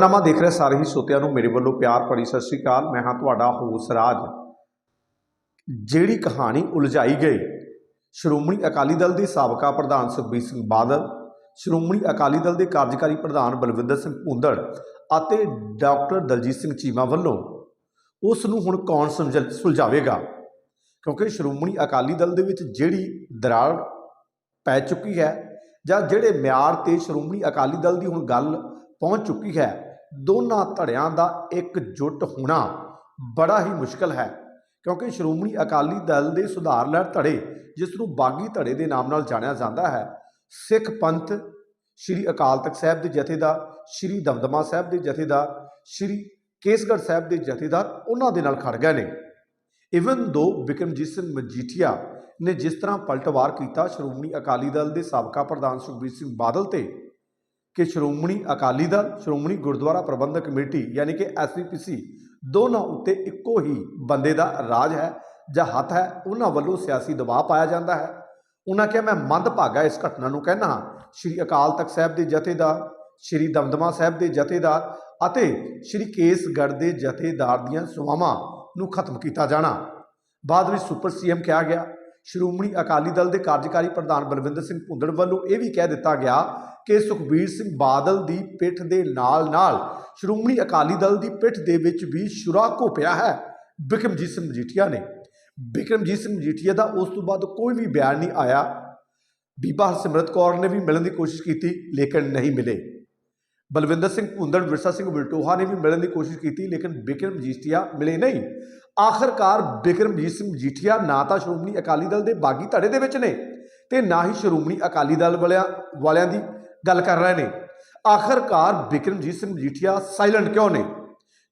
ਖਬਰਨਾਮਾ ਦੇਖ ਰਹੇ ਸਾਰੇ ਹੀ ਸੋਤਿਆਂ ਨੂੰ ਮੇਰੇ ਵੱਲੋਂ ਪਿਆਰ ਭਰੀ ਸਤਿ ਸ੍ਰੀ ਅਕਾਲ। ਮੈਂ ਹਾਂ ਤੁਹਾਡਾ ਹੋਸ ਰਾਜ। ਜਿਹੜੀ ਕਹਾਣੀ ਉਲਝਾਈ ਗਈ, ਸ਼੍ਰੋਮਣੀ ਅਕਾਲੀ ਦਲ ਦੇ ਸਾਬਕਾ ਪ੍ਰਧਾਨ ਸੁਖਬੀਰ ਸਿੰਘ ਬਾਦਲ, ਸ਼੍ਰੋਮਣੀ ਅਕਾਲੀ ਦਲ ਦੇ ਕਾਰਜਕਾਰੀ ਪ੍ਰਧਾਨ ਬਲਵਿੰਦਰ ਸਿੰਘ ਭੁੰਦੜ ਅਤੇ ਡਾਕਟਰ ਦਲਜੀਤ ਸਿੰਘ ਚੀਮਾ ਵੱਲੋਂ ਉਸ ਨੂੰ ਹੁਣ ਕੌਣ ਸੁਲਝ- ਸੁਲਝਾਵੇਗਾ? ਕਿਉਂਕਿ ਸ਼੍ਰੋਮਣੀ ਅਕਾਲੀ ਦਲ ਦੇ ਵਿੱਚ ਜਿਹੜੀ ਦਰਾੜ ਪੈ ਚੁੱਕੀ ਹੈ ਜਾਂ ਜਿਹੜੇ ਮਿਆਰ ਤੇ ਸ਼੍ਰੋਮਣੀ ਅਕਾਲੀ ਦਲ ਦੀ ਹੁਣ ਗੱਲ ਪਹੁੰਚ ਚੁੱਕੀ ਹੈ ਦੋਨਾਂ ਧੜਿਆਂ ਦਾ ਇੱਕ ਇਕਜੁੱਟ ਹੋਣਾ ਬੜਾ ਹੀ ਮੁਸ਼ਕਲ ਹੈ, ਕਿਉਂਕਿ ਸ਼੍ਰੋਮਣੀ ਅਕਾਲੀ ਦਲ ਦੇ ਸੁਧਾਰ ਲਹਿਰ ਧੜੇ, ਜਿਸ ਨੂੰ ਬਾਗੀ ਧੜੇ ਦੇ ਨਾਮ ਨਾਲ ਜਾਣਿਆ ਜਾਂਦਾ ਹੈ, ਸਿੱਖ ਪੰਥ ਸ੍ਰੀ ਅਕਾਲ ਤਖਤ ਸਾਹਿਬ ਦੇ ਜਥੇਦਾਰ, ਸ੍ਰੀ ਦਮਦਮਾ ਸਾਹਿਬ ਦੇ ਜਥੇਦਾਰ, ਸ੍ਰੀ ਕੇਸਗੜ੍ਹ ਸਾਹਿਬ ਦੇ ਜਥੇਦਾਰ ਉਹਨਾਂ ਦੇ ਨਾਲ ਖੜ ਗਏ ਨੇ। ਇਵਨ ਦੋ ਬਿਕਰਮਜੀਤ ਸਿੰਘ ਮਜੀਠੀਆ ਨੇ ਜਿਸ ਤਰ੍ਹਾਂ ਪਲਟਵਾਰ ਕੀਤਾ ਸ਼੍ਰੋਮਣੀ ਅਕਾਲੀ ਦਲ ਦੇ ਸਾਬਕਾ ਪ੍ਰਧਾਨ ਸੁਖਬੀਰ ਸਿੰਘ ਬਾਦਲ ਤੇ ਕਿ ਸ਼੍ਰੋਮਣੀ ਅਕਾਲੀ ਦਲ, ਸ਼੍ਰੋਮਣੀ ਗੁਰਦੁਆਰਾ ਪ੍ਰਬੰਧਕ ਕਮੇਟੀ ਯਾਨੀ ਕਿ ਐਸਪੀਪੀਸੀ ਦੋਨਾਂ ਉੱਤੇ ਇੱਕੋ ਹੀ ਬੰਦੇ ਦਾ ਰਾਜ ਹੈ ਜਾਂ ਹੱਥ ਹੈ, ਉਹਨਾਂ ਵੱਲੋਂ ਸਿਆਸੀ ਦਬਾਅ ਪਾਇਆ ਜਾਂਦਾ ਹੈ। ਉਹਨਾਂ ਕਿਹਾ, ਮੈਂ ਮੰਦਭਾਗਾ ਇਸ ਘਟਨਾ ਨੂੰ ਕਹਿਣਾ ਹਾਂ। ਸ਼੍ਰੀ ਅਕਾਲ ਤਖਤ ਸਾਹਿਬ ਦੇ ਜਥੇਦਾਰ ਸ਼੍ਰੀ ਦਮਦਮਾ ਸਾਹਿਬ ਦੇ ਜਥੇਦਾਰ ਅਤੇ ਸ਼੍ਰੀ ਕੇਸਗੜ੍ਹ ਦੇ ਜਥੇਦਾਰ ਦੀਆਂ ਸੇਵਾਵਾਂ ਨੂੰ ਖਤਮ ਕੀਤਾ ਜਾਣਾ। ਬਾਅਦ ਵਿੱਚ ਸੁਪਰ ਸੀਐਮ ਕਿਹਾ ਗਿਆ ਸ਼੍ਰੋਮਣੀ ਅਕਾਲੀ ਦਲ ਦੇ ਕਾਰਜਕਾਰੀ ਪ੍ਰਧਾਨ ਬਲਵਿੰਦਰ ਸਿੰਘ ਭੁੰਦੜ ਵੱਲੋਂ ਇਹ ਵੀ ਕਹਿ ਦਿੱਤਾ ਗਿਆ ਕਿ ਸੁਖਬੀਰ ਸਿੰਘ ਬਾਦਲ ਦੀ ਪਿੱਠ ਦੇ ਨਾਲ-ਨਾਲ ਸ਼੍ਰੋਮਣੀ ਅਕਾਲੀ ਦਲ ਦੀ ਪਿੱਠ ਦੇ ਵਿੱਚ ਵੀ ਸ਼ੁਰਾ ਘੋਪਿਆ ਹੈ। ਬਿਕਰਮਜੀਤ ਸਿੰਘ ਮਜੀਠੀਆ ਨੇ। ਬਿਕਰਮਜੀਤ ਸਿੰਘ ਮਜੀਠੀਆ ਦਾ ਉਸ ਤੋਂ ਬਾਅਦ ਕੋਈ ਵੀ ਬਿਆਨ ਨਹੀਂ ਆਇਆ। ਬੀਬਾ ਹਰਸਿਮਰਤ ਕੌਰ ਨੇ ਵੀ ਮਿਲਣ ਦੀ ਕੋਸ਼ਿਸ਼ ਕੀਤੀ, ਲੇਕਿਨ ਨਹੀਂ ਮਿਲੇ। ਬਲਵਿੰਦਰ ਸਿੰਘ ਭੁੰਦੜ ਵਿਰਸਾ ਸਿੰਘ ਵਲਟੋਹਾ ਨੇ ਵੀ ਮਿਲਣ ਦੀ ਕੋਸ਼ਿਸ਼ ਕੀਤੀ, ਲੇਕਿਨ ਬਿਕਰਮ ਮਜੀਠੀਆ ਮਿਲੇ ਨਹੀਂ। ਆਖਰਕਾਰ ਬਿਕਰਮਜੀਤ ਸਿੰਘ ਮਜੀਠੀਆ ਨਾ ਤਾਂ ਸ਼੍ਰੋਮਣੀ ਅਕਾਲੀ ਦਲ ਦੇ ਬਾਗੀ ਧੜੇ ਦੇ ਵਿੱਚ ਨੇ ਤੇ ਨਾ ਹੀ ਸ਼੍ਰੋਮਣੀ ਅਕਾਲੀ ਦਲ ਵਾਲਿਆਂ ਵਾਲਿਆਂ ਦੀ ਗੱਲ ਕਰ ਰਹੇ ਨੇ। ਆਖਰਕਾਰ ਬਿਕਰਮਜੀਤ ਸਿੰਘ ਮਜੀਠੀਆ ਸਾਇਲੈਂਟ ਕਿਉਂ ਨੇ?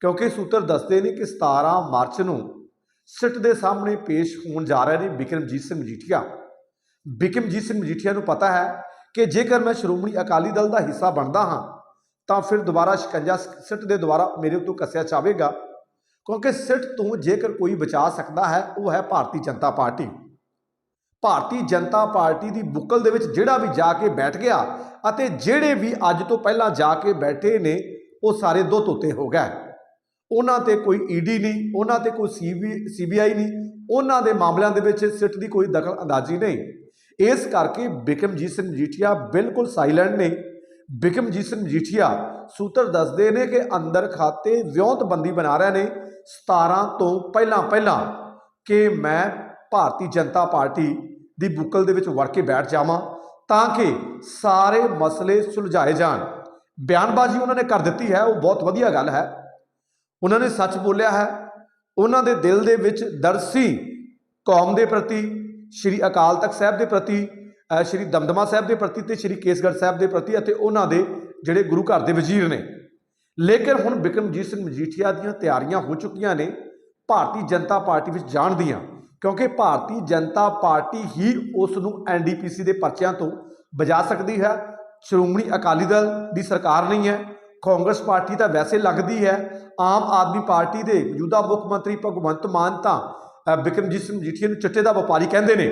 ਕਿਉਂਕਿ ਸੂਤਰ ਦੱਸਦੇ ਨੇ ਕਿ 17 ਮਾਰਚ ਨੂੰ ਸਿੱਟ ਦੇ ਸਾਹਮਣੇ ਪੇਸ਼ ਹੋਣ ਜਾ ਰਹੇ ਨੇ ਬਿਕਰਮਜੀਤ ਸਿੰਘ ਮਜੀਠੀਆ। ਬਿਕਰਮਜੀਤ ਸਿੰਘ ਮਜੀਠੀਆ ਨੂੰ ਪਤਾ ਹੈ ਕਿ ਜੇਕਰ ਮੈਂ ਸ਼੍ਰੋਮਣੀ ਅਕਾਲੀ ਦਲ ਦਾ ਹਿੱਸਾ ਬਣਦਾ ਹਾਂ ਤਾਂ ਫਿਰ ਦੁਬਾਰਾ ਸ਼ਿਕੰਜਾ ਸਿੱਟ ਦੇ ਦੁਆਰਾ ਮੇਰੇ ਉੱਤੇ ਕੱਸਿਆ ਜਾਵੇਗਾ। ਕਿਉਂਕਿ ਸਿੱਟ ਤੋਂ ਜੇਕਰ ਕੋਈ ਬਚਾ ਸਕਦਾ ਹੈ, ਉਹ ਹੈ ਭਾਰਤੀ ਜਨਤਾ ਪਾਰਟੀ। ਭਾਰਤੀ ਜਨਤਾ ਪਾਰਟੀ ਦੀ ਬੁੱਕਲ ਦੇ ਵਿੱਚ ਜਿਹੜਾ ਵੀ ਜਾ ਕੇ ਬੈਠ ਗਿਆ ਅਤੇ ਜਿਹੜੇ ਵੀ ਅੱਜ ਤੋਂ ਪਹਿਲਾਂ ਜਾ ਕੇ ਬੈਠੇ ਨੇ, ਉਹ ਸਾਰੇ ਦੋ ਤੋਤੇ ਹੋ ਗਏ। ਉਹਨਾਂ ਤੇ ਕੋਈ ਈਡੀ ਨਹੀਂ, ਉਹਨਾਂ ਤੇ ਕੋਈ ਸੀਬੀਆਈ ਨਹੀਂ, ਉਹਨਾਂ ਦੇ ਮਾਮਲਿਆਂ ਦੇ ਵਿੱਚ ਸਿੱਟ ਦੀ ਕੋਈ ਦਖਲ ਅੰਦਾਜ਼ੀ ਨਹੀਂ। ਇਸ ਕਰਕੇ ਬਿਕਮਜੀਤ ਸਿੰਘ ਮਜੀਠੀਆ ਬਿਲਕੁਲ ਸਾਇਲੈਂਟ ਨੇ। ਬਿਕਮਜੀਤ ਸਿੰਘ ਮਜੀਠੀਆ ਸੂਤਰ ਦੱਸਦੇ ਨੇ ਕਿ ਅੰਦਰ ਖਾਤੇ ਵਿਉਂਤਬੰਦੀ ਬਣਾ ਰਹੇ ਨੇ। 17 ਤੋਂ ਪਹਿਲਾਂ ਪਹਿਲਾਂ ਕਿ ਮੈਂ ਭਾਰਤੀ ਜਨਤਾ ਪਾਰਟੀ ਦੀ ਬੁੱਕਲ ਦੇ ਵਿੱਚ ਵੜ ਕੇ ਬੈਠ ਜਾਵਾਂ ਤਾਂ ਕਿ ਸਾਰੇ ਮਸਲੇ ਸੁਲਝਾਏ ਜਾਣ। ਬਿਆਨਬਾਜ਼ੀ ਉਹਨਾਂ ਨੇ ਕਰ ਦਿੱਤੀ ਹੈ, ਉਹ ਬਹੁਤ ਵਧੀਆ ਗੱਲ ਹੈ। ਉਹਨਾਂ ਨੇ ਸੱਚ ਬੋਲਿਆ ਹੈ, ਉਹਨਾਂ ਦੇ ਦਿਲ ਦੇ ਵਿੱਚ ਦਰਦ ਸੀ ਕੌਮ ਦੇ ਪ੍ਰਤੀ, ਸ਼੍ਰੀ ਅਕਾਲ ਤਖਤ ਸਾਹਿਬ ਦੇ ਪ੍ਰਤੀ ਸ਼੍ਰੀ ਦਮਦਮਾ ਸਾਹਿਬ ਦੇ ਪ੍ਰਤੀ ਤੇ ਸ਼੍ਰੀ ਕੇਸਗੜ੍ਹ ਸਾਹਿਬ ਦੇ ਪ੍ਰਤੀ ਅਤੇ ਉਹਨਾਂ ਦੇ ਜਿਹੜੇ ਗੁਰੂ ਘਰ ਦੇ ਵਜ਼ੀਰ ਨੇ। ਲੇਕਿਨ ਹੁਣ ਬਿਕਰਮਜੀਤ ਸਿੰਘ ਮਜੀਠੀਆ ਦੀਆਂ ਤਿਆਰੀਆਂ ਹੋ ਚੁੱਕੀਆਂ ਨੇ, ਭਾਰਤੀ ਜਨਤਾ ਪਾਰਟੀ ਵਿੱਚ ਜਾਣ ਦੀਆਂ, ਕਿਉਂਕਿ ਭਾਰਤੀ ਜਨਤਾ ਪਾਰਟੀ ਹੀ ਉਸ ਨੂੰ ਐਨਡੀਪੀਸੀ ਦੇ ਪਰਚਿਆਂ ਤੋਂ ਬਚਾ ਸਕਦੀ ਹੈ। ਸ਼੍ਰੋਮਣੀ ਅਕਾਲੀ ਦਲ ਦੀ ਸਰਕਾਰ ਨਹੀਂ ਹੈ, ਕਾਂਗਰਸ ਪਾਰਟੀ ਤਾਂ ਵੈਸੇ ਲੱਗਦੀ ਹੈ। ਆਮ ਆਦਮੀ ਪਾਰਟੀ ਦੇ ਮੌਜੂਦਾ ਮੁੱਖ ਮੰਤਰੀ ਭਗਵੰਤ ਮਾਨ ਤਾਂ ਬਿਕਰਮਜੀਤ ਸਿੰਘ ਮਜੀਠੀਆ ਨੂੰ ਚਿੱਟੇ ਦਾ ਵਪਾਰੀ ਕਹਿੰਦੇ ਨੇ।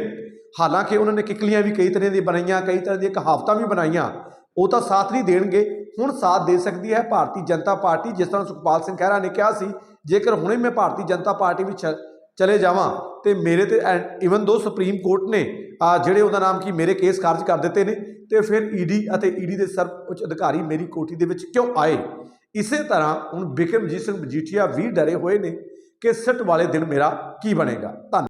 ਹਾਲਾਂਕਿ ਉਹਨਾਂ ਨੇ ਕਿਕਲੀਆਂ ਵੀ ਕਈ ਤਰ੍ਹਾਂ ਦੀਆਂ ਬਣਾਈਆਂ, ਕਈ ਤਰ੍ਹਾਂ ਦੀਆਂ ਕਹਾਵਤਾਂ ਵੀ ਬਣਾਈਆਂ। ਉਹ ਤਾਂ ਸਾਥ ਨਹੀਂ ਦੇਣਗੇ। ਹੁਣ ਸਾਥ ਦੇ ਸਕਦੀ ਹੈ ਭਾਰਤੀ ਜਨਤਾ ਪਾਰਟੀ, ਜਿਸ ਤਰ੍ਹਾਂ ਸੁਖਪਾਲ ਸਿੰਘ ਖਹਿਰਾ ਨੇ ਕਿਹਾ ਸੀ, ਜੇਕਰ ਹੁਣੇ ਮੈਂ ਭਾਰਤੀ ਜਨਤਾ ਪਾਰਟੀ ਵਿੱਚ ਚ- ਚਲੇ ਜਾਵਾਂ, ਤੇ ਮੇਰੇ ਤੇ ਇਵਨ ਦੋ ਸੁਪਰੀਮ ਕੋਰਟ ਨੇ ਜਿਹੜੇ ਉਹਦਾ ਨਾਮ ਕੀ, ਮੇਰੇ ਕੇਸ ਖਾਰਜ ਕਰ ਦਿੱਤੇ ਨੇ, ਤੇ ਫਿਰ ਈਡੀ ਅਤੇ ਈਡੀ ਦੇ ਸਰਵ ਉੱਚ ਅਧਿਕਾਰੀ ਮੇਰੀ ਕੋਠੀ ਦੇ ਵਿੱਚ ਕਿਉਂ ਆਏ? ਇਸੇ ਤਰ੍ਹਾਂ ਹੁਣ ਬਿਕਰਮਜੀਤ ਸਿੰਘ ਮਜੀਠੀਆ ਵੀ ਡਰੇ ਹੋਏ ਨੇ ਕਿ ਸਿੱਟ ਵਾਲੇ ਦਿਨ ਮੇਰਾ ਕੀ ਬਣੇਗਾ? ਧੰਨ